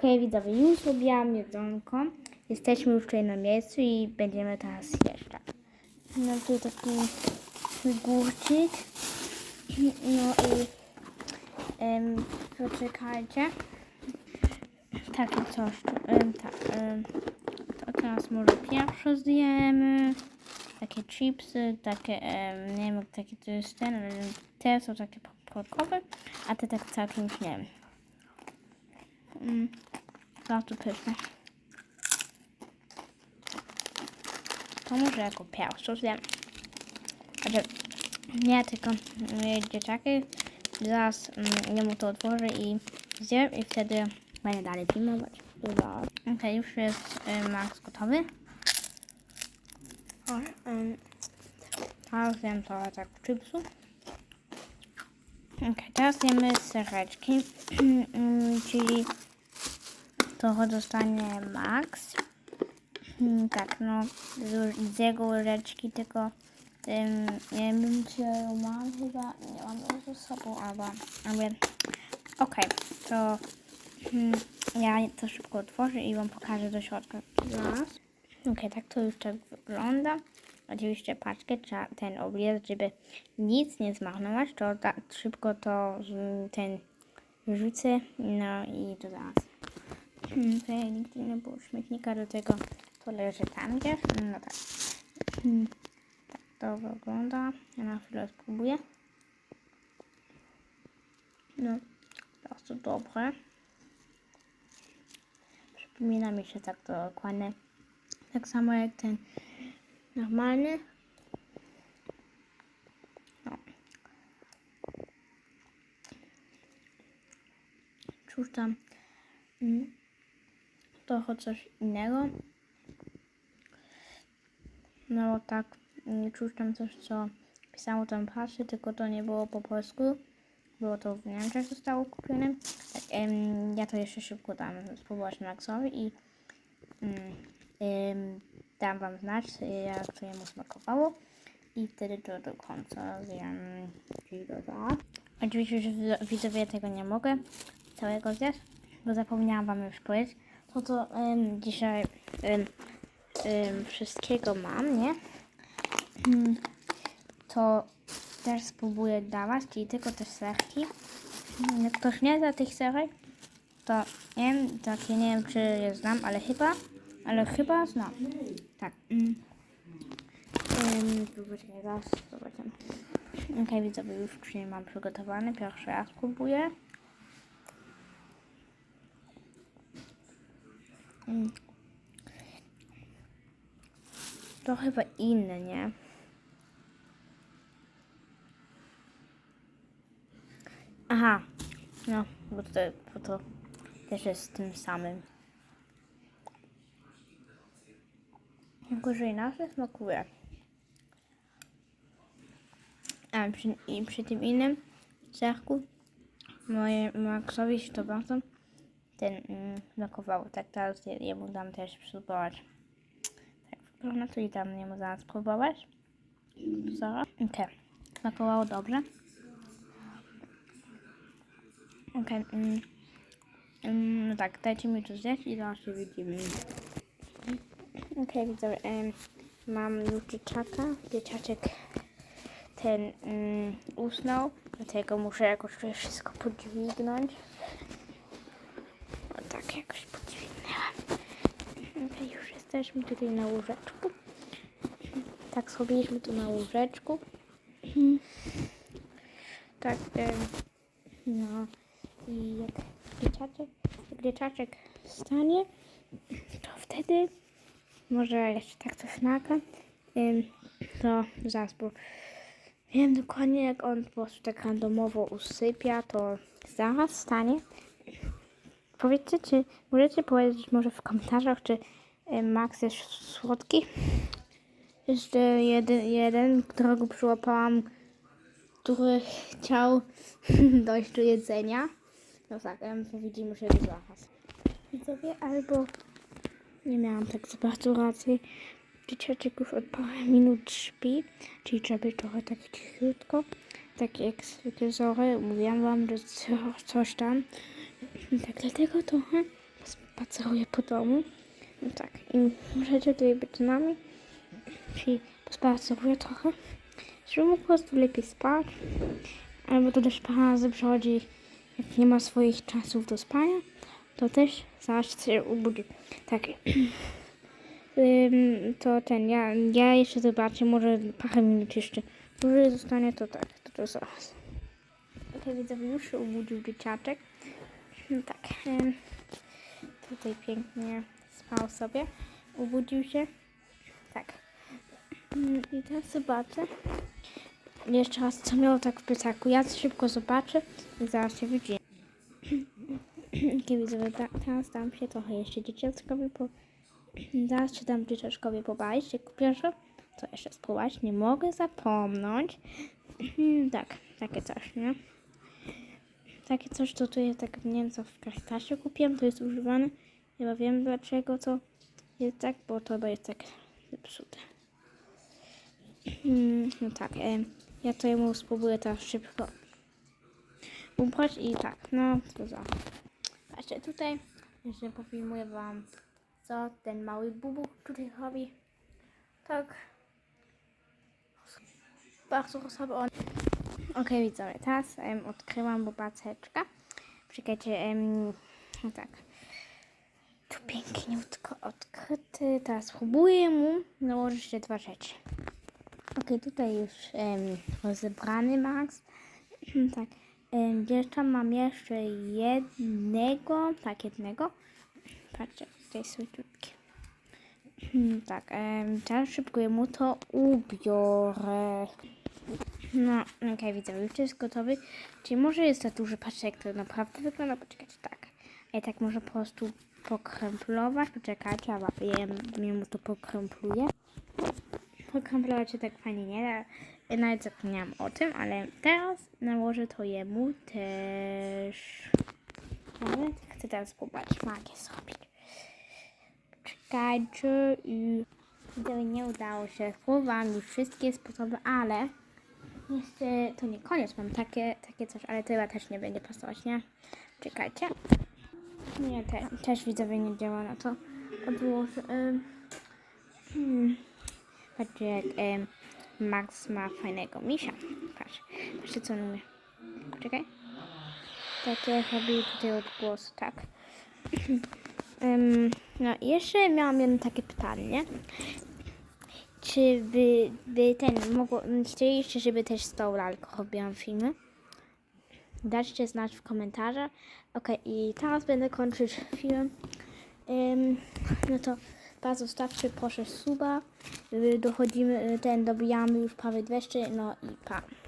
Okej, widzowie, już zrobiłam jedzonko. Jesteśmy już tutaj na miejscu i będziemy teraz zjeżdżać. No tu taki górczyk. No i em, poczekajcie. Takie coś. Tak, em, to teraz może pierwsze zjemy. Takie chipsy, takie, nie wiem, takie to jest ten, ale te są takie popcornkowe, a te tak całkiem nie wiem. Mm, bardzo pyszne. To może jako pierwsze zjem. Znaczy, nie, tylko mm, dzieciaki. Zaraz mm, jemu to otworzę i zjem i wtedy będę dalej filmować. Dobra. Okej, już jest y, Max gotowy. O, ym, teraz zjem trochę tak chipsu. Okej, teraz jemy sereczki, Mm, czyli trochę dostanie Max. Mm, Tak, no, z, z jego łyżeczki, tylko ym, nie wiem, czy ją mam chyba, nie mam ją ze sobą, albo, ale okej, to mm, ja to szybko otworzę i wam pokażę do środka zaraz. Okej, tak to już tak wygląda. Oczywiście paczkę trzeba ten obliec, żeby nic nie zmarnować, to tak szybko to z- ten rzucę, no i to zaraz. Hmm, Tutaj nigdy nie było śmietnika do tego, to leży tam gdzieś, no tak. Hmm, Tak to wygląda, ja na chwilę spróbuję. No, bardzo dobre. Przypomina mi się tak dokładnie, tak samo jak ten normalny. No. Tam mm, trochę coś innego. No tak, nie czuć tam coś, co pisało tam pasy, tylko to nie było po polsku. Było to w Niemczech zostało kupione. Ja to jeszcze szybko dam spróbować Maxowi i mm, dam wam znać, jak to jemu smakowało. I wtedy to do końca zjem zaraz. Oczywiście, wi- widzowie tego nie mogę całego zjeść, bo zapomniałam wam już powiedzieć. To to em, dzisiaj em, em, wszystkiego mam, nie? Mm, To też spróbuję dawać, czyli tylko te serki. Mm, Jak ktoś nie zna tych serek, to nie wiem, takie nie wiem, czy je znam, ale chyba, ale chyba znam. Tak. Mm. Um, poczekaj, zaraz zobaczymy. Okej, widzowie, już czyli mam przygotowany. Pierwszy raz spróbuję. Mm. To chyba inne, nie? Aha, no, bo to, bo to też jest tym samym. Że inaczej smakuje. A przy, i przy tym innym serku moje Maxowi się to bardzo ten mm, smakowało. Tak teraz je- jemu dam też spróbować. Wygląda, to i dam jemu zaraz spróbować. Zaraz. Okej. Smakowało dobrze. Okej. mm, mm, no tak, dajcie mi to zjeść i zaraz się widzimy. Okej, widzowie, em, mam już dzieciaka. Dzieciaczek ten mm, usnął, dlatego muszę jakoś wszystko podźwignąć. O tak, jakoś podźwignęłam. Jesteśmy tutaj na łóżeczku. Tak, schowaliśmy tu na łóżeczku. Tak, no i jak dzieciaczek, jak stanie, to wtedy może jeszcze tak coś ym, to zaraz, bo wiem dokładnie jak on po prostu tak randomowo usypia, to zaraz stanie. Powiedzcie, czy możecie powiedzieć może w komentarzach, czy Max jest słodki? Jeszcze jeden, jeden, którego przyłapałam, który chciał dojść do jedzenia. No tak, widzimy się zaraz. Widzowie, albo nie miałam tak za bardzo racji. Dzieciaczek już od parę minut śpi, czyli trzeba być trochę tak cichutko. Tak jak zwykle zory, mówiłam wam, że co, coś tam. Tak dlatego trochę spaceruję po domu. No tak, i możecie tutaj być z nami. Czyli pospaceruję trochę, żeby mógł po prostu lepiej spać. Albo to też parę razy przychodzi, jak nie ma swoich czasów do spania, to też zaraz się ubudzi. Tak. To ten, ja, ja jeszcze zobaczę, może parę minut jeszcze. Jeżeli zostanie, to tak, to, to zaraz. Okej, widzę, już się obudził dzieciaczek. No tak, tutaj pięknie spał sobie, obudził się. Tak. Ym, I teraz zobaczę. Jeszcze raz, co miało tak w plecaku. Ja szybko zobaczę i zaraz się widzimy. Widzowie, teraz dam się trochę jeszcze dzieciaczkowi po... Zaraz się dam dzieciaczkowi pobawić, pierwsze. Co jeszcze spróbować? Nie mogę zapomnieć. tak, takie coś, nie? Takie coś, to tu jest tak, nie wiem w Caritasie kupiłem, to jest używane. Chyba wiem dlaczego to jest tak, bo to chyba jest tak zepsute. Mm, No tak, em, ja to jemu spróbuję teraz szybko ubrać i tak, no to za. Patrzcie tutaj, jeszcze pofilmuję wam co ten mały bubuch tutaj robi. Tak. Bardzo sobie on. Okej, widzowie, teraz em, odkryłam bobaceczka. Czekajcie, no tak. Tu piękniutko odkryty. Teraz spróbuję mu nałożyć te dwa rzeczy. Okej, tutaj już em, rozebrany Max. tak. Em, jeszcze mam jeszcze jednego, tak, jednego. Patrzcie, tutaj słodziutkie. Hmm, tak, em, teraz szybko mu to ubiorę. No, okej, widzę, już jest gotowy. Czyli może jest za duży, patrzcie jak to naprawdę wygląda. Poczekajcie, tak. Ja tak może po prostu pokręplować. Poczekajcie, a ja, mu to pokrępluję. Pokręplować się tak fajnie nie da. Ja Nawet zapomniałam o tym, ale teraz nałożę to jemu też. Nawet chcę teraz spróbować magię zrobić. Czekajcie i... Gdyby nie udało się, spróbowałam już wszystkie sposoby, ale jeszcze to nie koniec, mam takie, takie coś, ale to chyba też nie będzie pasować, nie? Czekajcie. Nie, te, też widzowie nie działa na to. Odłożę. ym, Hmm. Patrzcie jak ym, Max ma fajnego misia. Patrz, patrzcie co on umie. Czekaj. Takie robi tutaj odgłos, tak. Ym, no jeszcze miałam jedno takie pytanie. Czy by, by ten mogło, chcieliście, żeby też z tą lalką robiłam filmy? Dajcie znać w komentarzach. Ok, i teraz będę kończyć film. Ym, no to bardzo zostawcie proszę suba. Dochodzimy, y, ten dobijamy już prawie 200, no i pa.